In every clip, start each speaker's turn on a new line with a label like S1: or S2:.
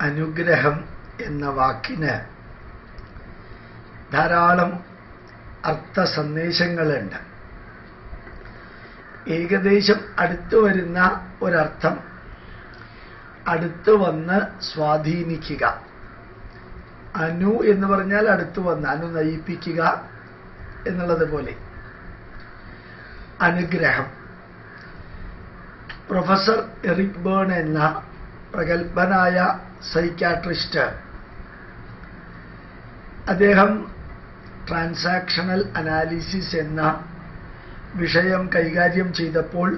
S1: അനുഗ്രഹം എന്ന വാക്കിന് ധാരാളം അർത്ഥ സന്ദേശങ്ങളുണ്ട് ഏകദേശം അടുത്തു വരുന്ന ഒരർത്ഥം അടുത്തു വന്ന് സ്വാധീനിക്കുക. അനു എന്ന് പറഞ്ഞാൽ അടുത്തു വന്ന് അനു നയിപ്പിക്കുക എന്നുള്ളത് പോലെ. അനുഗ്രഹം. പ്രൊഫസർ എറിക് ബേൺ എന്ന പ്രഗത്ഭനായ സൈക്യാട്രിസ്റ്റ്. അദ്ദേഹം ട്രാൻസാക്ഷണൽ അനാലിസിസ് എന്ന വിഷയം കൈകാര്യം ചെയ്തപ്പോൾ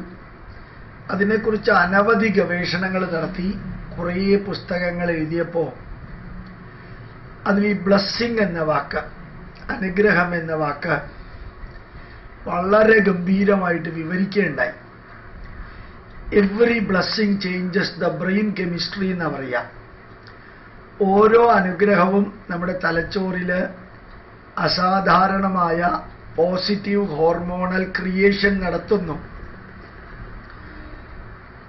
S1: അതിനെക്കുറിച്ച് അനവധി ഗവേഷണങ്ങൾ നടത്തി കുറേ പുസ്തകങ്ങൾ എഴുതിയപ്പോൾ അതിൽ ഈ ബ്ലസ്സിങ് എന്ന വാക്ക് അനുഗ്രഹം എന്ന വാക്ക് വളരെ ഗംഭീരമായിട്ട് വിവരിക്കുകയുണ്ടായി. Every blessing changes the brain chemistry എന്ന് പറയാം. ഓരോ അനുഗ്രഹവും നമ്മുടെ തലച്ചോറിൽ അസാധാരണമായ പോസിറ്റീവ് ഹോർമോണൽ ക്രിയേഷൻ നടത്തുന്നു.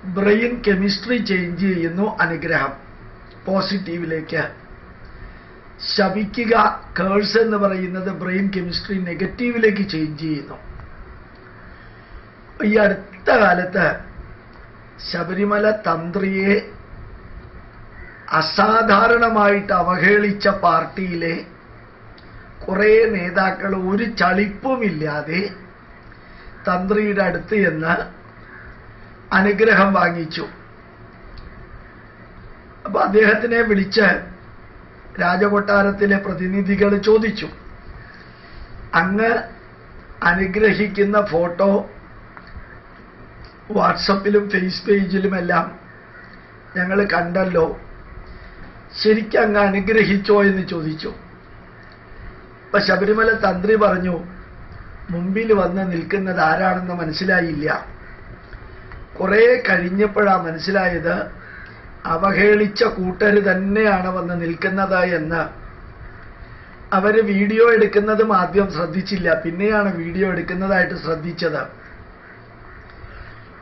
S1: ബ്രെയിൻ കെമിസ്ട്രി ചേഞ്ച് ചെയ്യുന്നു അനുഗ്രഹം. പോസിറ്റീവിലേക്ക് ശപിക്കുക കേഴ്സ് എന്ന് പറയുന്നത് ബ്രെയിൻ കെമിസ്ട്രി നെഗറ്റീവിലേക്ക് ചേഞ്ച് ചെയ്യുന്നു. ഈ അടുത്ത കാലത്ത് ശബരിമല തന്ത്രിയെ അസാധാരണമായിട്ട് അവഹേളിച്ച പാർട്ടിയിലെ കുറേ നേതാക്കൾ ഒരു ചളിപ്പുമില്ലാതെ തന്ത്രിയുടെ അടുത്ത് എന്ന് അനുഗ്രഹം വാങ്ങിച്ചു. അപ്പൊ അദ്ദേഹത്തിനെ വിളിച്ച് രാജകൊട്ടാരത്തിലെ പ്രതിനിധികൾ ചോദിച്ചു. അങ്ങ് അനുഗ്രഹിക്കുന്ന ഫോട്ടോ വാട്സപ്പിലും ഫേസ് പേജിലുമെല്ലാം ഞങ്ങൾ കണ്ടല്ലോ. ശരിക്കും അങ്ങ് അനുഗ്രഹിച്ചോ എന്ന് ചോദിച്ചു. ഇപ്പൊ ശബരിമല തന്ത്രി പറഞ്ഞു മുമ്പിൽ വന്ന് നിൽക്കുന്നത് ആരാണെന്ന് മനസ്സിലായില്ല. കുറേ കഴിഞ്ഞപ്പോഴാണ് മനസ്സിലായത് അവഹേളിച്ച കൂട്ടർ തന്നെയാണ് വന്ന് നിൽക്കുന്നത് എന്ന്. അവർ വീഡിയോ എടുക്കുന്നതും ആദ്യം ശ്രദ്ധിച്ചില്ല. പിന്നെയാണ് വീഡിയോ എടുക്കുന്നതായിട്ട് ശ്രദ്ധിച്ചത്.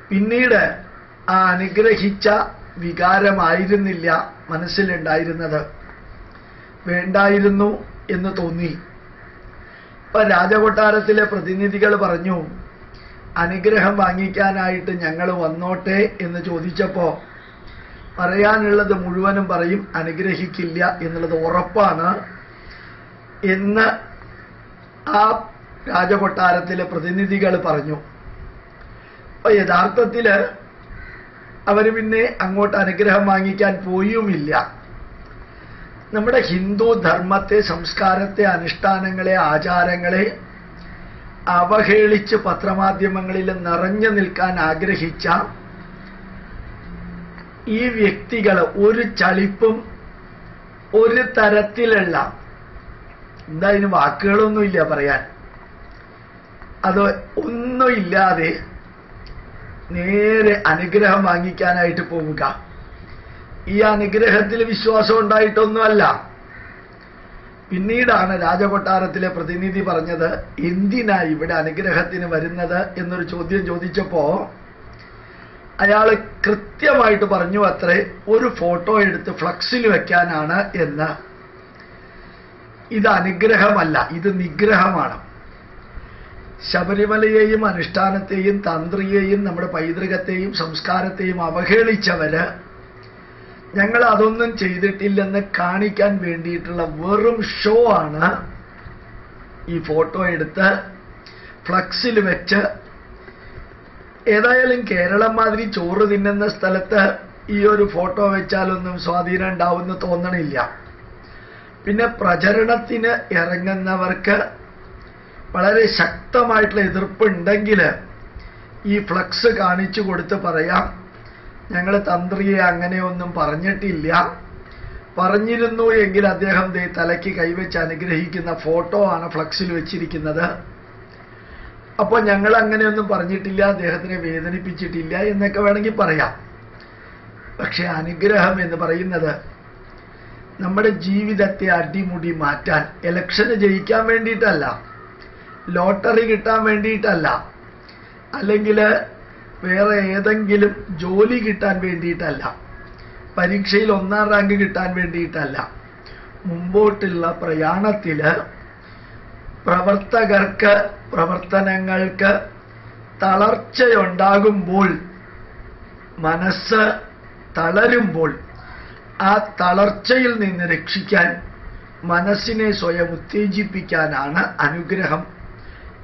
S1: പിന്നീട് ആ അനുഗ്രഹിച്ച വികാരമായിരുന്നില്ല മനസ്സിലുണ്ടായിരുന്നത്. വേണ്ടായിരുന്നു എന്ന് തോന്നി. ഇപ്പൊ രാജകൊട്ടാരത്തിലെ പ്രതിനിധികൾ പറഞ്ഞു അനുഗ്രഹം വാങ്ങിക്കാനായിട്ട് ഞങ്ങൾ വന്നോട്ടെ എന്ന് ചോദിച്ചപ്പോ പറയാനുള്ളത് മുഴുവനും പറയും അനുഗ്രഹിക്കില്ല എന്നുള്ളത് ഉറപ്പാണ് എന്ന് ആ രാജകൊട്ടാരത്തിലെ പ്രതിനിധികൾ പറഞ്ഞു. അപ്പൊ യഥാർത്ഥത്തിൽ അവർ പിന്നെ അങ്ങോട്ട് അനുഗ്രഹം വാങ്ങിക്കാൻ പോയുമില്ല. നമ്മുടെ ഹിന്ദു ധർമ്മത്തെ സംസ്കാരത്തെ അനുഷ്ഠാനങ്ങളെ ആചാരങ്ങളെ അവഹേളിച്ച് പത്രമാധ്യമങ്ങളിൽ നിറഞ്ഞു നിൽക്കാൻ ആഗ്രഹിച്ച ഈ വ്യക്തികൾ ഒരു ചളിപ്പും ഒരു തരത്തിലുള്ള എന്താ ഇതിന് വാക്കുകളൊന്നുമില്ല പറയാൻ. അത് ഒന്നുമില്ലാതെ നേരെ അനുഗ്രഹം വാങ്ങിക്കാനായിട്ട് പോവുക. ഈ അനുഗ്രഹത്തിൽ വിശ്വാസം ഉണ്ടായിട്ടൊന്നുമല്ല. പിന്നീടാണ് രാജകൊട്ടാരത്തിലെ പ്രതിനിധി പറഞ്ഞത് എന്തിനാ ഇവിടെ അനുഗ്രഹത്തിന് വരുന്നത്? എന്നൊരു ചോദ്യം ചോദിച്ചപ്പോ അയാൾ കൃത്യമായിട്ട് പറഞ്ഞു അത്രേ ഒരു ഫോട്ടോ എടുത്ത് ഫ്ലക്സിൽ വെക്കാനാണ് എന്ന്. ഇത് അനുഗ്രഹമല്ല ഇത് നിഗ്രഹമാണ്. ശബരിമലയെയും അനുഷ്ഠാനത്തെയും തന്ത്രിയെയും നമ്മുടെ പൈതൃകത്തെയും സംസ്കാരത്തെയും അവഹേളിച്ചവര് ഞങ്ങൾ അതൊന്നും ചെയ്തിട്ടില്ലെന്ന് കാണിക്കാൻ വേണ്ടിയിട്ടുള്ള വെറും ഷോ ആണ് ഈ ഫോട്ടോ എടുത്ത് ഫ്ലക്സിൽ വെച്ച് ഏതായാലും കേരളം മാതിരി ചോറ് തിന്നുന്ന സ്ഥലത്ത് ഈ ഒരു ഫോട്ടോ വെച്ചാലൊന്നും സ്വാധീനം ഉണ്ടാവുമെന്ന് തോന്നണില്ല. പിന്നെ പ്രചരണത്തിന് ഇറങ്ങുന്നവർക്ക് വളരെ ശക്തമായിട്ടുള്ള എതിർപ്പുണ്ടെങ്കിൽ ഈ ഫ്ലക്സ് കാണിച്ചു കൊടുത്ത് പറയാം ഞങ്ങൾ തന്ത്രിയെ അങ്ങനെയൊന്നും പറഞ്ഞിട്ടില്ല. പറഞ്ഞിരുന്നു എങ്കിൽ അദ്ദേഹം ദേ തലയ്ക്ക് കൈവച്ച് അനുഗ്രഹിക്കുന്ന ഫോട്ടോ ആണ് ഫ്ലക്സിൽ വെച്ചിരിക്കുന്നത്. അപ്പോൾ ഞങ്ങൾ അങ്ങനെയൊന്നും പറഞ്ഞിട്ടില്ല അദ്ദേഹത്തിനെ വേദനിപ്പിച്ചിട്ടില്ല എന്നൊക്കെ വേണമെങ്കിൽ പറയാം. പക്ഷെ അനുഗ്രഹം എന്ന് പറയുന്നത് നമ്മുടെ ജീവിതത്തെ അടിമുടി മാറ്റാൻ ഇലക്ഷന് ജയിക്കാൻ വേണ്ടിയിട്ടല്ല. ലോട്ടറി കിട്ടാൻ വേണ്ടിയിട്ടല്ല. അല്ലെങ്കിൽ വേറെ ഏതെങ്കിലും ജോലി കിട്ടാൻ വേണ്ടിയിട്ടല്ല. പരീക്ഷയിൽ ഒന്നാം റാങ്ക് കിട്ടാൻ വേണ്ടിയിട്ടല്ല. മുമ്പോട്ടുള്ള പ്രയാണത്തിൽ പ്രവർത്തകർക്ക് പ്രവർത്തനങ്ങൾക്ക് തളർച്ചയുണ്ടാകുമ്പോൾ മനസ്സ് തളരുമ്പോൾ ആ തളർച്ചയിൽ നിന്ന് രക്ഷിക്കാൻ മനസ്സിനെ സ്വയം ഉത്തേജിപ്പിക്കാനാണ് അനുഗ്രഹം.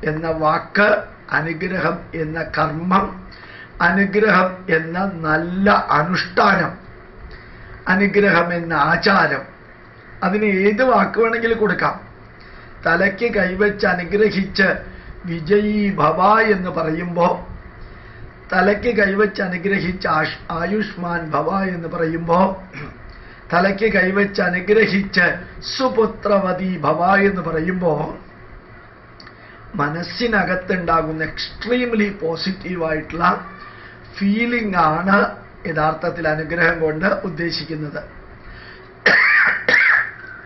S1: എന്ന വാക്ക് അനുഗ്രഹം എന്ന കർമ്മം അനുഗ്രഹം എന്ന നല്ല അനുഷ്ഠാനം അനുഗ്രഹം എന്ന ആചാരം. അതിന് ഏത് വാക്ക് വേണമെങ്കിലും കൊടുക്കാം. തലയ്ക്ക് കൈവച്ച് അനുഗ്രഹിച്ച് വിജയീ ഭവ എന്ന് പറയുമ്പോൾ തലയ്ക്ക് കൈവച്ച് അനുഗ്രഹിച്ച് ആഷ് ആയുഷ്മാൻ ഭവ എന്ന് പറയുമ്പോൾ തലയ്ക്ക് കൈവച്ച് അനുഗ്രഹിച്ച് സുപുത്രവതി ഭവ എന്ന് പറയുമ്പോൾ മനസ്സിനകത്തുണ്ടാകുന്ന എക്സ്ട്രീംലി പോസിറ്റീവായിട്ടുള്ള ഫീലിംഗ് ആണ് യഥാർത്ഥത്തിൽ അനുഗ്രഹം കൊണ്ട് ഉദ്ദേശിക്കുന്നത്.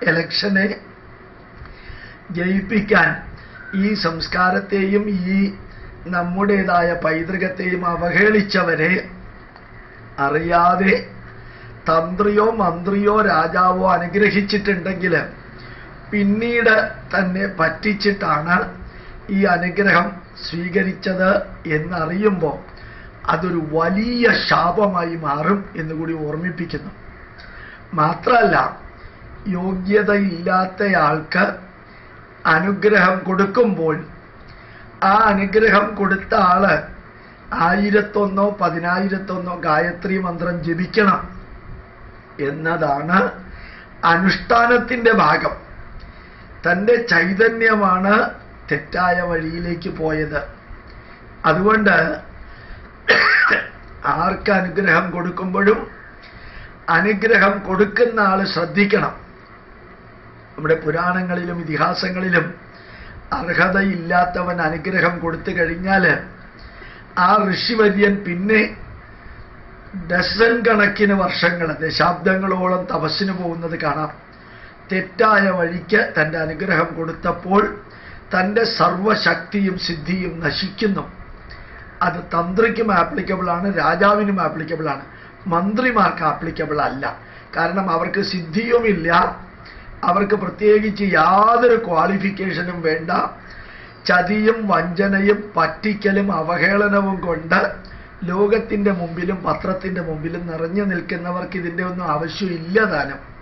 S1: ഇലക്ഷനെ ജയിപ്പിക്കാൻ ഈ സംസ്കാരത്തെയും ഈ നമ്മുടേതായ പൈതൃകത്തെയും അവഹേളിച്ചവരെ അറിയാതെ തന്ത്രിയോ മന്ത്രിയോ രാജാവോ അനുഗ്രഹിച്ചിട്ടുണ്ടെങ്കിൽ പിന്നീട് തന്നെ പറ്റിച്ചിട്ടാണ് ഈ അനുഗ്രഹം സ്വീകരിച്ചത് എന്നറിയുമ്പോൾ അതൊരു വലിയ ശാപമായി മാറും എന്നുകൂടി ഓർമ്മിപ്പിക്കുന്നു. മാത്രമല്ല യോഗ്യതയില്ലാത്തയാൾക്ക് അനുഗ്രഹം കൊടുക്കുമ്പോൾ ആ അനുഗ്രഹം കൊടുത്ത ആൾ ആയിരത്തൊന്നോ പതിനായിരത്തൊന്നോ ഗായത്രി മന്ത്രം ജപിക്കണം എന്നതാണ് അനുഷ്ഠാനത്തിന്റെ ഭാഗം. തന്റെ ചൈതന്യമാണ് തെറ്റായ വഴിയിലേക്ക് പോയത്. അതുകൊണ്ട് ആർക്ക് അനുഗ്രഹം കൊടുക്കുമ്പോഴും അനുഗ്രഹം കൊടുക്കുന്ന ആൾ ശ്രദ്ധിക്കണം. നമ്മുടെ പുരാണങ്ങളിലും ഇതിഹാസങ്ങളിലും അർഹതയില്ലാത്തവൻ അനുഗ്രഹം കൊടുത്തു കഴിഞ്ഞാൽ ആ ഋഷിവര്യൻ പിന്നെ ഡസൻ കണക്കിന് വർഷങ്ങൾ ദശാബ്ദങ്ങളോളം തപസ്സിന് പോകുന്നത് കാണാം. തെറ്റായ വഴിക്ക് തന്റെ അനുഗ്രഹം കൊടുത്തപ്പോൾ തന്റെ സർവശക്തിയും സിദ്ധിയും നശിക്കുന്നു. അത് തന്ത്രിക്കും ആപ്ലിക്കബിൾ ആണ് രാജാവിനും ആപ്ലിക്കബിൾ ആണ്. മന്ത്രിമാർക്ക് ആപ്ലിക്കബിൾ അല്ല. കാരണം അവർക്ക് സിദ്ധിയുമില്ല. അവർക്ക് പ്രത്യേകിച്ച് യാതൊരു ക്വാളിഫിക്കേഷനും വേണ്ട. ചതിയും വഞ്ചനയും പറ്റിക്കലും അവഹേളനവും കൊണ്ട് ലോകത്തിന്റെ മുമ്പിലും പത്രത്തിന്റെ മുമ്പിലും നിറഞ്ഞു നിൽക്കുന്നവർക്ക് ഇതിന്റെ ഒന്നും ആവശ്യമില്ല താനും.